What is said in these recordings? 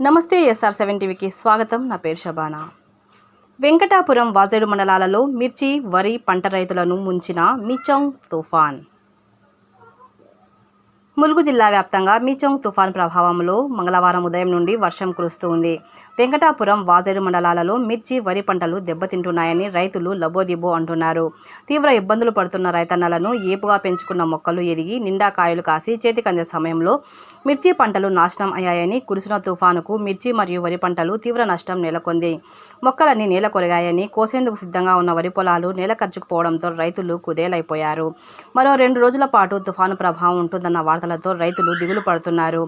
నమస్తే SR seven టీవీకి స్వాగతం. నా పేరు షబానా వెంకటాపురం వాజేడు మండలాలలో మిర్చి వరి పంట రైతులను ముంచిన మిచౌంగ్ తుఫాన్. ములుగు జిల్లా వ్యాప్తంగా మీచంగ్ తుఫాన్ ప్రభావంలో మంగళవారం ఉదయం నుండి వర్షం కురుస్తూ ఉంది వెంకటాపురం వాజేడు మండలాలలో మిర్చి వరి పంటలు దెబ్బతింటున్నాయని రైతులు లబోదిబో అంటున్నారు. తీవ్ర ఇబ్బందులు పడుతున్న రైతన్నలను ఏపుగా పెంచుకున్న మొక్కలు ఎదిగి నిండా కాయలు కాసి చేతికందే సమయంలో మిర్చి పంటలు నాశనం అయ్యాయని కురిసిన తుఫానుకు మిర్చి మరియు వరి పంటలు తీవ్ర నష్టం నెలకొంది. మొక్కలన్నీ నేల కొరిగాయని కోసేందుకు సిద్ధంగా ఉన్న వరి పొలాలు నేల ఖర్చుకుపోవడంతో రైతులు కుదేలైపోయారు. మరో రెండు రోజుల పాటు తుఫాను ప్రభావం ఉంటుందన్న వార్తలతో రైతులు దిగులు పడుతున్నారు.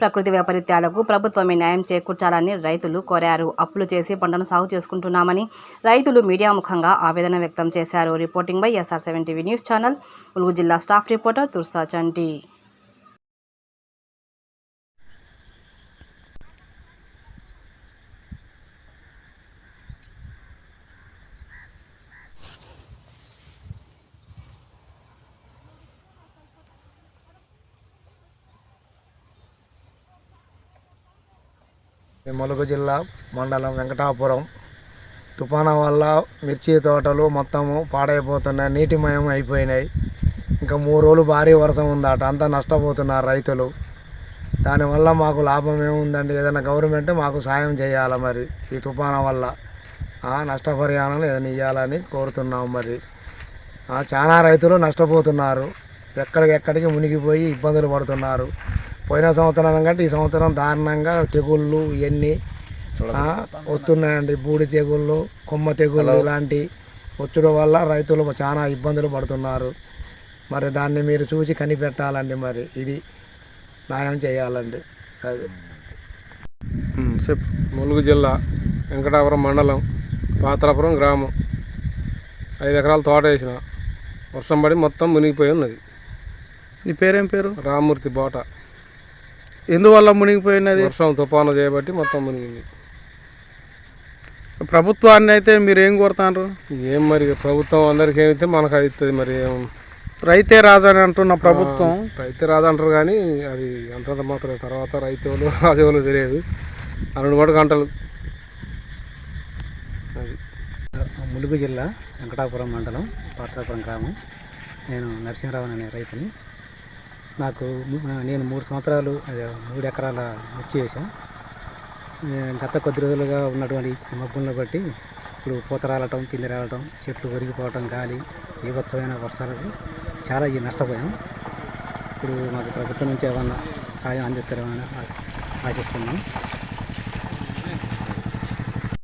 ప్రకృతి వైపరీత్యాలకు ప్రభుత్వమే న్యాయం చేకూర్చాలని రైతులు కోరారు. అప్పులు చేసి పంటను సాగు చేసుకుంటున్నామని రైతులు మీడియా ముఖంగా ఆవేదన వ్యక్తం చేశారు. Reporting by SR seven TV news channel Mulugu జిల్లా స్టాఫ్ రిపోర్టర్ తుర్సా చంటి. ములుగు జిల్లా మండలం వెంకటాపురం. తుఫాను వల్ల మిర్చి తోటలు మొత్తము పాడైపోతున్నాయి నీటిమయం అయిపోయినాయి. ఇంకా మూడు రోజులు భారీ వర్షం ఉందట అంతా నష్టపోతున్నారు రైతులు. దానివల్ల మాకు లాభం ఏముందండి? ఏదైనా గవర్నమెంట్ మాకు సాయం చేయాలి మరి ఈ తుఫాను వల్ల? ఆ, నష్టపరిహారం ఏదైనా ఇవ్వాలని కోరుతున్నాం మరి. చాలా రైతులు నష్టపోతున్నారు. ఎక్కడికెక్కడికి మునిగిపోయి ఇబ్బందులు పడుతున్నారు. పోయిన సంవత్సరం కంటే ఈ సంవత్సరం దారుణంగా తెగుళ్ళు ఇవన్నీ వస్తున్నాయండి. బూడి తెగుళ్ళు కొమ్మ తెగుళ్ళు ఇలాంటి వచ్చడం వల్ల రైతులు చాలా ఇబ్బందులు పడుతున్నారు. మరి దాన్ని మీరు చూసి కనిపెట్టాలండి మరి. ఇది న్యాయం చేయాలండి. అది. ములుగు జిల్లా వెంకటాపురం మండలం పాత్రాపురం గ్రామం. ఐదు ఎకరాల తోట వేసిన. వర్షం పడి మొత్తం మునిగిపోయి ఉన్నది. నీ పేరేం పేరు? రామూర్తి బోట. ఎందువల్ల మునిగిపోయినది? వర్షం తుఫాను చేయబట్టి మొత్తం మునిగింది. ప్రభుత్వాన్ని అయితే మీరు ఏం కోరుతారు ఏం మరి ప్రభుత్వం అందరికీ ఏమైతే మనకు అది ఇస్తుంది మరి ఏం. రైతే రాజు అని అంటున్న ప్రభుత్వం. రైతు రాదంటారు కానీ అది అంతంత మాత్రం తర్వాత రైతులు రాజులు తెలియదు. అరెండు మటుకు గంటలు. అది. ములుగు జిల్లా వెంకటాపురం మండలం పాత్రాపురం గ్రామం. నేను నరసింహరావు అనే రైతుని. నాకు నేను మూడు సంవత్సరాలు మూడు ఎకరాల మిర్చి వేసాను గత కొద్ది రోజులుగా ఉన్నటువంటి మబ్బులను బట్టి ఇప్పుడు పూత రాలటం పిండి రాలటం చెట్లు ఒరిగిపోవటం గాలి బీభత్సమైన వర్షాలకు చాలా ఈ నష్టపోయాం. ఇప్పుడు మాకు ప్రభుత్వం నుంచి ఏమన్నా సాయం అందిస్తారేమని ఆశిస్తున్నాం.